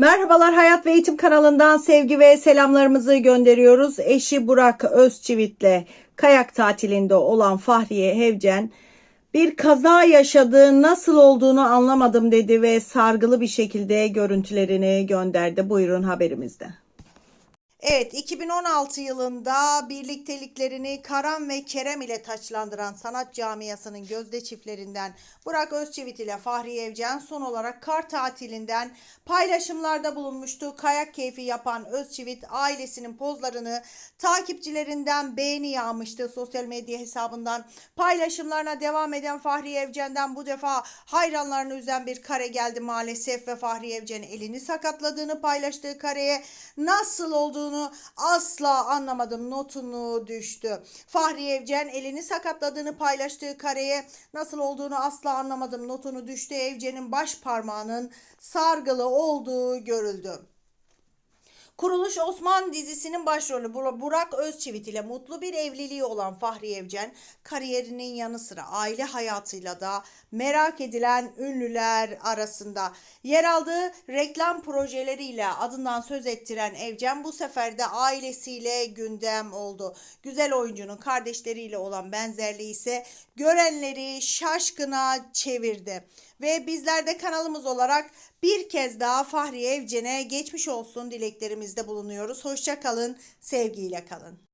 Merhabalar Hayat ve Eğitim kanalından sevgi ve selamlarımızı gönderiyoruz. Eşi Burak Özçivit'le kayak tatilinde olan Fahriye Hevcen bir kaza yaşadığı nasıl olduğunu anlamadım dedi ve sargılı bir şekilde görüntülerini gönderdi. Buyurun haberimizde. Evet, 2016 yılında birlikteliklerini Karan ve Kerem ile taçlandıran sanat camiasının gözde çiftlerinden Burak Özçivit ile Fahriye Evcen son olarak kar tatilinden paylaşımlarda bulunmuştu. Kayak keyfi yapan Özçivit ailesinin pozlarını takipçilerinden beğeni yağmıştı. Sosyal medya hesabından paylaşımlarına devam eden Fahriye Evcen'den bu defa hayranlarını üzen bir kare geldi maalesef ve Fahriye Evcen elini sakatladığını paylaştığı kareye nasıl olduğunu asla anlamadım notunu düştü. Fahriye Evcen elini sakatladığını paylaştığı kareye nasıl olduğunu asla anlamadım notunu düştü. Evcen'in baş parmağının sargılı olduğu görüldü. Kuruluş Osman dizisinin başrolü Bur- Burak Özçivit ile mutlu bir evliliği olan Fahri Evcen kariyerinin yanı sıra aile hayatıyla da merak edilen ünlüler arasında yer aldığı reklam projeleriyle adından söz ettiren Evcen bu sefer de ailesiyle gündem oldu. Güzel oyuncunun kardeşleriyle olan benzerliği ise görenleri şaşkına çevirdi. Ve bizler de kanalımız olarak bir kez daha Fahriye Evcen'e geçmiş olsun dileklerimizde bulunuyoruz. Hoşça kalın, sevgiyle kalın.